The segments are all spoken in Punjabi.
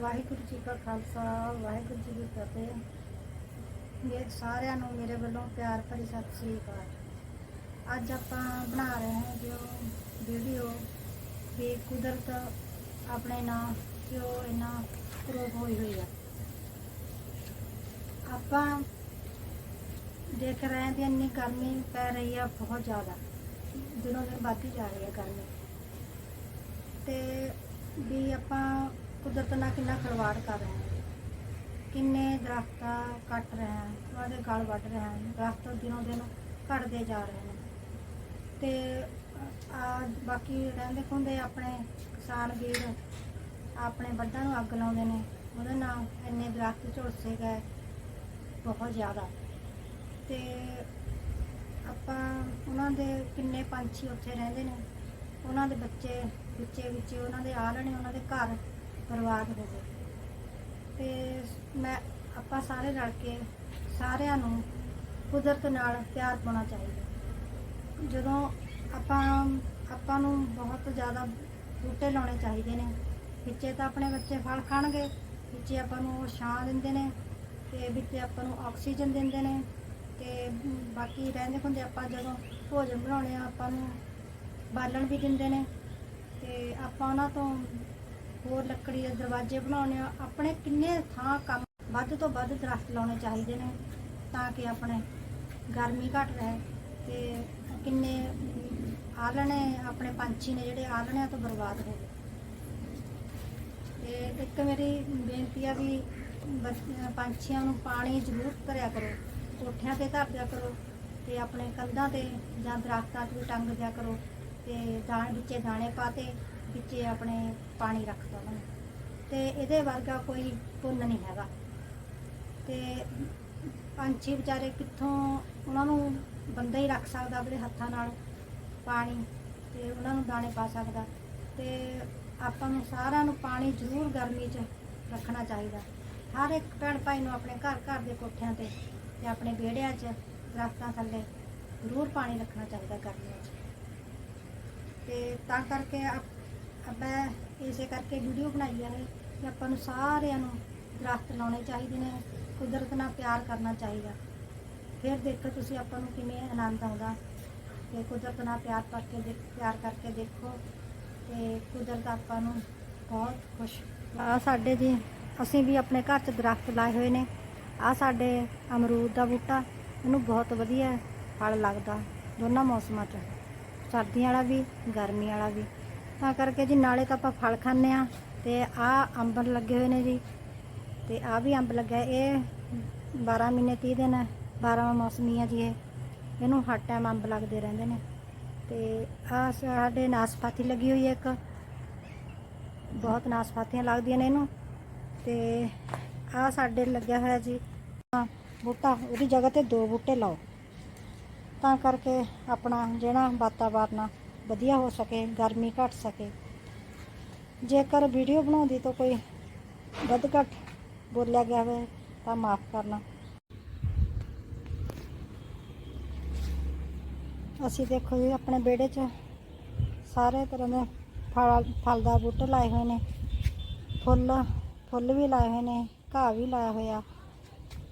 ਵਾਹਿਗੁਰੂ ਜੀ ਕਾ ਖਾਲਸਾ, ਵਾਹਿਗੁਰੂ ਜੀ ਕੀ ਫਤਿਹ। ਇਹ ਸਾਰਿਆਂ ਨੂੰ ਮੇਰੇ ਵੱਲੋਂ ਪਿਆਰ ਭਰੀ ਸਤਿ ਸ੍ਰੀ ਅਕਾਲ। ਅੱਜ ਆਪਾਂ ਬਣਾ ਰਹੇ ਹਾਂ ਜੋ ਵੀਡੀਓ ਵੀ ਕੁਦਰਤ ਆਪਣੇ ਨਾਲ ਕਿਉਂ ਇੰਨਾ ਪ੍ਰੋਗ ਹੋਈ ਹੋਈ ਆ। ਆਪਾਂ ਦੇਖ ਰਹੇ ਹਾਂ ਕਿ ਇੰਨੀ ਗਰਮੀ ਪੈ ਰਹੀ ਆ ਬਹੁਤ ਜ਼ਿਆਦਾ, ਦਿਨੋਂ ਦਿਨ ਵੱਧਦੀ ਜਾ ਰਹੀ ਹੈ ਗਰਮੀ। ਤੇ ਵੀ ਆਪਾਂ ਕੁਦਰਤ ਨਾਲ ਕਿੰਨਾ ਖਿਲਵਾੜ ਕਰ ਰਹੇ ਹਾਂ ਕਿੰਨੇ ਦਰਖਤਾਂ ਕੱਟ ਰਹੇ ਹਾਂ ਉਹਨਾਂ ਦੇ ਗਲ ਵੱਢ ਰਹੇ ਹਾਂ ਦਰਖਤ ਦਿਨੋਂ ਦਿਨ ਘਟਦੇ ਜਾ ਰਹੇ ਨੇ। ਤੇ ਆ ਬਾਕੀ ਰਹਿੰਦੇ ਖੁੰਦੇ ਆਪਣੇ ਕਿਸਾਨ ਵੀਰ, ਆਪਣੇ ਵੱਢਾਂ ਨੂੰ ਅੱਗ ਲਾਉਂਦੇ ਨੇ, ਉਹਦੇ ਨਾਲ ਇੰਨੇ ਦਰਖਤ ਝੁਲਸੇ ਗਏ, ਬਹੁਤ ਜ਼ਿਆਦਾ। ਤੇ ਆਪਾਂ ਉਹਨਾਂ ਦੇ ਕਿੰਨੇ ਪੰਛੀ ਉੱਥੇ ਰਹਿੰਦੇ ਨੇ, ਉਹਨਾਂ ਦੇ ਬੱਚੇ, ਵਿੱਚੇ ਵਿੱਚ ਉਹਨਾਂ ਦੇ ਆਲਣੇ ਉਹਨਾਂ ਦੇ ਘਰ ਬਰਬਾਦ ਹੋ ਗਏ ਤੇ ਮੈਂ, ਆਪਾਂ ਸਾਰੇ ਰਲ ਕੇ ਸਾਰਿਆਂ ਨੂੰ ਕੁਦਰਤ ਨਾਲ ਪਿਆਰ ਪਾਉਣਾ ਚਾਹੀਦਾ। ਜਦੋਂ ਆਪਾਂ ਆਪਾਂ ਨੂੰ ਬਹੁਤ ਜ਼ਿਆਦਾ ਬੂਟੇ ਲਾਉਣੇ ਚਾਹੀਦੇ ਨੇ, ਵਿੱਚੇ ਤਾਂ ਆਪਣੇ ਬੱਚੇ ਫਲ ਖਾਣਗੇ, ਵਿੱਚੇ ਆਪਾਂ ਨੂੰ ਉਹ ਛਾਂ ਦਿੰਦੇ ਨੇ, ਤੇ ਵਿੱਚੇ ਆਪਾਂ ਨੂੰ ਆਕਸੀਜਨ ਦਿੰਦੇ ਨੇ, ਤੇ ਬਾਕੀ ਰਹਿੰਦੇ ਹੁੰਦੇ ਆਪਾਂ ਜਦੋਂ ਭੋਜਨ ਬਣਾਉਣੇ ਆ, ਆਪਾਂ ਨੂੰ ਬਾਲਣ ਵੀ ਦਿੰਦੇ ਨੇ, ਤੇ ਆਪਾਂ ਉਹਨਾਂ ਤੋਂ ਹੋਰ ਲੱਕੜੀ ਦੇ ਦਰਵਾਜ਼ੇ ਬਣਾਉਣੇ ਆ। ਆਪਣੇ ਕਿੰਨੇ ਥਾਂ ਕੰਮ ਵੱਧ ਤੋਂ ਵੱਧ ਦਰਖਤ ਲਾਉਣੇ ਚਾਹੀਦੇ ਨੇ ਤਾਂ ਕਿ ਆਪਣੇ ਗਰਮੀ ਘਟ ਰਹੇ ਤੇ ਕਿੰਨੇ ਆਲਣੇ ਆਪਣੇ ਪੰਛੀ ਨੇ ਜਿਹੜੇ ਆਲਣਿਆਂ ਤੋਂ ਬਰਬਾਦ ਹੋ ਗਏ। ਤੇ ਇੱਕ ਮੇਰੀ ਬੇਨਤੀ ਆ ਵੀ ਪੰਛੀਆਂ ਨੂੰ ਪਾਣੀ ਜ਼ਰੂਰ ਧਰਿਆ ਕਰੋ, ਕੋਠਿਆਂ ਤੇ ਧਰ ਦਿਆ ਕਰੋ ਤੇ ਆਪਣੇ ਕੰਧਾਂ ਤੇ ਜਾਂ ਦਰਖਤਾਂ 'ਤੇ ਵੀ ਟੰਗ ਦਿਆ ਕਰੋ ਤੇ ਦਾਣੇ ਵਿੱਚੇ ਦਾਣੇ ਪਾਤੇ ਵਿੱਚ ਆਪਣੇ ਪਾਣੀ ਰੱਖਤਾ ਉਹਨਾਂ ਨੇ। ਤੇ ਇਹਦੇ ਵਰਗਾ ਕੋਈ ਪੁੰਨ ਨਹੀਂ ਹੈਗਾ। ਤੇ ਪੰਛੀ ਵਿਚਾਰੇ ਕਿੱਥੋਂ ਉਹਨਾਂ ਨੂੰ ਬੰਦਾ ਹੀ ਰੱਖ ਸਕਦਾ ਆਪਣੇ ਹੱਥਾਂ ਨਾਲ ਪਾਣੀ ਤੇ ਉਹਨਾਂ ਨੂੰ ਦਾਣੇ ਪਾ ਸਕਦਾ। ਤੇ ਆਪਾਂ ਨੂੰ ਸਾਰਿਆਂ ਨੂੰ ਪਾਣੀ ਜ਼ਰੂਰ ਗਰਮੀ 'ਚ ਰੱਖਣਾ ਚਾਹੀਦਾ। ਹਰ ਇੱਕ ਭੈਣ ਭਾਈ ਨੂੰ ਆਪਣੇ ਘਰ ਘਰ ਦੇ ਕੋਠਿਆਂ ਤੇ ਤੇ ਆਪਣੇ ਵਿਹੜਿਆਂ 'ਚ, ਦਰਖਤਾਂ ਥੱਲੇ ਜ਼ਰੂਰ ਪਾਣੀ ਰੱਖਣਾ ਚਾਹੀਦਾ ਗਰਮੀਆਂ 'ਚ। ਤੇ ਤਾਂ ਕਰਕੇ ਆਪ- ਆਪਾਂ ਇਸੇ ਕਰਕੇ ਵੀਡੀਓ ਬਣਾਈ ਹੈ ਕਿ ਆਪਾਂ ਨੂੰ ਸਾਰਿਆਂ ਨੂੰ ਦਰਖਤ ਲਾਉਣੇ ਚਾਹੀਦੇ ਨੇ, ਕੁਦਰਤ ਨਾਲ ਪਿਆਰ ਕਰਨਾ ਚਾਹੀਦਾ। ਫਿਰ ਦੇਖੋ ਤੁਸੀਂ ਆਪਾਂ ਨੂੰ ਕਿਵੇਂ ਆਨੰਦ ਆਉਂਦਾ। ਤੇ ਕੁਦਰਤ ਨਾਲ ਪਿਆਰ ਕਰਕੇ ਦੇ, ਪਿਆਰ ਕਰਕੇ ਦੇਖੋ, ਤੇ ਕੁਦਰਤ ਆਪਾਂ ਨੂੰ ਬਹੁਤ ਖੁਸ਼। ਆ ਸਾਡੇ ਜੀ, ਅਸੀਂ ਵੀ ਆਪਣੇ ਘਰ 'ਚ ਦਰਖਤ ਲਾਏ ਹੋਏ ਨੇ। ਆ ਸਾਡੇ ਅਮਰੂਦ ਦਾ ਬੂਟਾ, ਇਹਨੂੰ ਬਹੁਤ ਵਧੀਆ ਫਲ ਲੱਗਦਾ ਦੋਨਾਂ ਮੌਸਮਾਂ 'ਚ। ਸਰਦੀਆਂ ਵਾਲਾ ਵੀ, ਗਰਮੀ ਵਾਲਾ ਵੀ। ਤਾਂ ਕਰਕੇ ਜੀ ਨਾਲੇ ਤਾਂ ਆਪਾਂ ਫਲ ਖਾਂਦੇ ਆ ਤੇ ਆ ਅੰਬ ਲੱਗੇ ਹੋਏ ਨੇ ਜੀ। ਤੇ ਆ ਵੀ ਅੰਬ ਲੱਗਾ ਇਹ 12 ਮਹੀਨੇ 30 ਦਿਨ 12ਵਾਂ ਮੌਸਮੀ ਆ ਜੀ ਇਹ। ਇਹਨੂੰ ਹਰ ਟਾਈਮ ਅੰਬ ਲੱਗਦੇ ਰਹਿੰਦੇ ਨੇ। ਤੇ ਆ ਸਾਡੇ ਨਾਸਪਾਤੀ ਲੱਗੀ ਹੋਈ ਹੈ ਇੱਕ। ਬਹੁਤ ਨਾਸਪਾਤੀਆਂ ਲੱਗਦੀਆਂ ਨੇ ਇਹਨੂੰ। ਤੇ ਆ ਸਾਡੇ ਲੱਗਿਆ ਹੋਇਆ ਜੀ ਬੂਟਾ। ਉਹਦੀ ਜਗ੍ਹਾ ਤੇ ਦੋ ਬੂਟੇ ਲਾਓ। ਤਾਂ ਕਰਕੇ ਆਪਣਾ ਜਿਹੜਾ ਵਾਤਾਵਰਨ ਵਧੀਆ ਹੋ ਸਕੇ, ਗਰਮੀ ਘਟ ਸਕੇ। ਜੇਕਰ ਵੀਡੀਓ ਬਣਾਉਂਦੀ ਤਾਂ ਕੋਈ ਵੱਧ ਘੱਟ ਬੋਲਿਆ ਗਿਆ ਹੋਵੇ ਤਾਂ ਮਾਫ ਕਰਨਾ। ਅਸੀਂ ਦੇਖੋ ਜੀ, ਆਪਣੇ ਵਿਹੜੇ 'ਚ ਸਾਰੇ ਤਰ੍ਹਾਂ ਦੇ ਫਲ ਫਲ ਦਾ ਬੂਟੇ ਲਾਏ ਹੋਏ ਨੇ। ਫੁੱਲ ਫੁੱਲ ਵੀ ਲਾਏ ਹੋਏ ਨੇ, ਘਾਹ ਵੀ ਲਾਇਆ ਹੋਇਆ।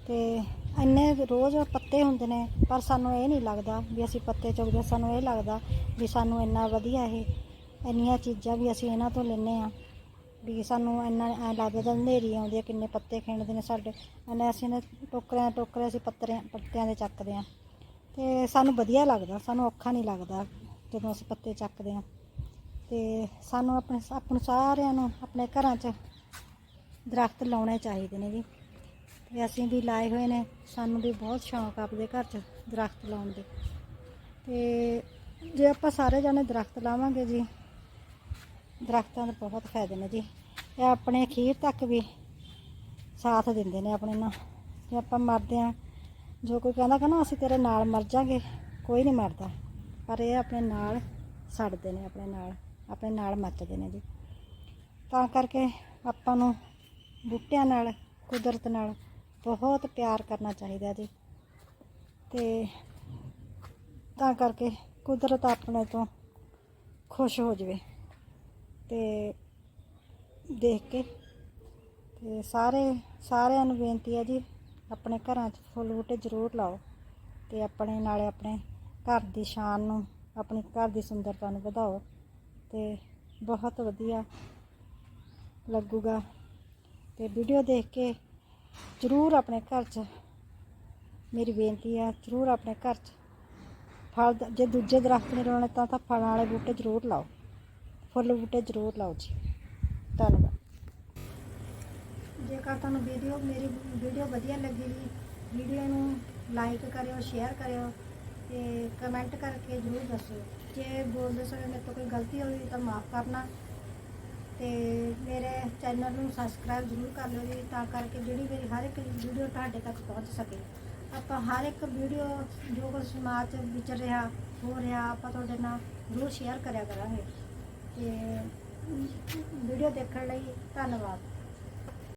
ਤੇ ਇੰਨੇ ਰੋਜ਼ ਪੱਤੇ ਹੁੰਦੇ ਨੇ, ਪਰ ਸਾਨੂੰ ਇਹ ਨਹੀਂ ਲੱਗਦਾ ਵੀ ਅਸੀਂ ਪੱਤੇ ਚੁਗਦੇ। ਸਾਨੂੰ ਇਹ ਲੱਗਦਾ ਵੀ ਸਾਨੂੰ ਇੰਨਾ ਵਧੀਆ ਇਹ, ਇੰਨੀਆਂ ਚੀਜ਼ਾਂ ਵੀ ਅਸੀਂ ਇਹਨਾਂ ਤੋਂ ਲੈਂਦੇ ਆ ਵੀ ਸਾਨੂੰ ਇੰਨਾ ਐ ਲੱਗਦਾ ਜਦ ਹਨੇਰੀ ਆਉਂਦੀ ਹੈ ਕਿੰਨੇ ਪੱਤੇ ਖਿੰਡਦੇ ਨੇ ਸਾਡੇ। ਇੰਨੇ ਅਸੀਂ ਇਹਨਾਂ ਟੋਕਰਿਆਂ ਟੋਕਰੇ ਅਸੀਂ ਪੱਤਰਿਆਂ, ਪੱਤਿਆਂ ਦੇ ਚੱਕਦੇ ਆ ਤੇ ਸਾਨੂੰ ਵਧੀਆ ਲੱਗਦਾ, ਸਾਨੂੰ ਔਖਾ ਨਹੀਂ ਲੱਗਦਾ ਜਦੋਂ ਅਸੀਂ ਪੱਤੇ ਚੱਕਦੇ ਆ ਤੇ ਸਾਨੂੰ ਆਪਣੇ ਆਪ ਨੂੰ ਸਾਰਿਆਂ ਨੂੰ ਆਪਣੇ ਘਰਾਂ 'ਚ ਦਰਖਤ ਲਾਉਣੇ ਚਾਹੀਦੇ ਨੇ ਜੀ। ਅਸੀਂ ਵੀ ਲਾਏ ਹੋਏ ਨੇ। ਸਾਨੂੰ ਵੀ ਬਹੁਤ ਸ਼ੌਂਕ ਆ ਆਪਣੇ ਘਰ 'ਚ ਦਰਖਤ ਲਾਉਣ ਦੇ। ਤੇ ਜੇ ਆਪਾਂ ਸਾਰੇ ਜਾਣੇ ਦਰਖਤ ਲਾਵਾਂਗੇ ਜੀ, ਦਰਖਤਾਂ ਦੇ ਬਹੁਤ ਫਾਇਦੇ ਨੇ ਜੀ। ਇਹ ਆਪਣੇ ਅਖੀਰ ਤੱਕ ਵੀ ਸਾਥ ਦਿੰਦੇ ਨੇ ਆਪਣੇ ਨਾਲ। ਜੇ ਆਪਾਂ ਮਰਦੇ ਆ ਜੋ ਕੋਈ ਕਹਿੰਦਾ ਕਿ ਨਾ ਅਸੀਂ ਤੇਰੇ ਨਾਲ ਮਰ ਜਾਾਂਗੇ, ਕੋਈ ਨਹੀਂ ਮਰਦਾ। ਪਰ ਇਹ ਆਪਣੇ ਨਾਲ ਸੜਦੇ ਨੇ, ਆਪਣੇ ਨਾਲ ਆਪਣੇ ਨਾਲ ਮੱਚਦੇ ਨੇ ਜੀ। ਤਾਂ ਕਰਕੇ ਆਪਾਂ ਨੂੰ ਬੂਟਿਆਂ ਨਾਲ, ਕੁਦਰਤ ਨਾਲ ਬਹੁਤ ਪਿਆਰ ਕਰਨਾ ਚਾਹੀਦਾ ਜੀ। ਤੇ ਤਾਂ ਕਰਕੇ ਕੁਦਰਤ ਆਪਣੇ ਤੋਂ ਖੁਸ਼ ਹੋ ਜਵੇ। ਤੇ ਦੇਖ ਕੇ ਤੇ ਸਾਰੇ, ਸਾਰਿਆਂ ਨੂੰ ਬੇਨਤੀ ਹੈ ਜੀ, ਆਪਣੇ ਘਰਾਂ 'ਚ ਫੁੱਲ ਬੂਟੇ ਜ਼ਰੂਰ ਲਾਓ ਤੇ ਆਪਣੇ ਨਾਲੇ ਆਪਣੇ ਘਰ ਦੀ ਸ਼ਾਨ ਨੂੰ, ਆਪਣੇ ਘਰ ਦੀ ਸੁੰਦਰਤਾ ਨੂੰ ਵਧਾਓ ਤੇ ਬਹੁਤ ਵਧੀਆ ਲੱਗੂਗਾ। ਤੇ ਵੀਡੀਓ ਦੇਖ ਕੇ ਜ਼ਰੂਰ ਆਪਣੇ ਘਰ 'ਚ, ਮੇਰੀ ਬੇਨਤੀ ਆ, ਜ਼ਰੂਰ ਆਪਣੇ ਘਰ 'ਚ। ਫਲ ਜੇ ਦੂਜੇ ਦਰਖਤ ਨਹੀਂ ਲਾਉਣੇ ਤਾਂ ਤਾਂ ਫਲਾਂ ਵਾਲੇ ਬੂਟੇ ਜ਼ਰੂਰ ਲਾਓ। ਫੁੱਲ ਬੂਟੇ ਜ਼ਰੂਰ ਲਾਓ ਜੀ। ਧੰਨਵਾਦ। ਜੇਕਰ ਤੁਹਾਨੂੰ ਵੀਡੀਓ ਮੇਰੀ ਵੀਡੀਓ ਵਧੀਆ ਲੱਗੀ ਜੀ ਵੀਡੀਓ ਨੂੰ ਲਾਈਕ ਕਰਿਓ ਸ਼ੇਅਰ ਕਰਿਓ ਤੇ ਕਮੈਂਟ ਕਰਕੇ ਜ਼ਰੂਰ ਦੱਸਿਓ ਜੇ ਬੋਲਦੇ ਸਮੇਂ ਮੇਰੇ ਤੋਂ ਕੋਈ ਗਲਤੀ ਹੋਈ ਤਾਂ ਮਾਫ ਕਰਨਾ। ਤੇ ਮੇਰੇ ਚੈਨਲ ਨੂੰ ਸਬਸਕ੍ਰਾਈਬ ਜ਼ਰੂਰ ਕਰ ਲਿਓ ਜੀ, ਤਾਂ ਕਰਕੇ ਜਿਹੜੀ ਮੇਰੀ ਹਰ ਇੱਕ ਵੀਡੀਓ ਤੁਹਾਡੇ ਤੱਕ ਪਹੁੰਚ ਸਕੇ। ਆਪਾਂ ਹਰ ਇੱਕ ਵੀਡੀਓ ਜੋ ਕੁਝ ਸਮਾਜ 'ਚ ਵਿਚਰ ਰਿਹਾ, ਹੋ ਰਿਹਾ, ਆਪਾਂ ਤੁਹਾਡੇ ਨਾਲ ਜ਼ਰੂਰ ਸ਼ੇਅਰ ਕਰਿਆ ਕਰਾਂਗੇ। ਤੇ ਵੀਡੀਓ ਦੇਖਣ ਲਈ ਧੰਨਵਾਦ।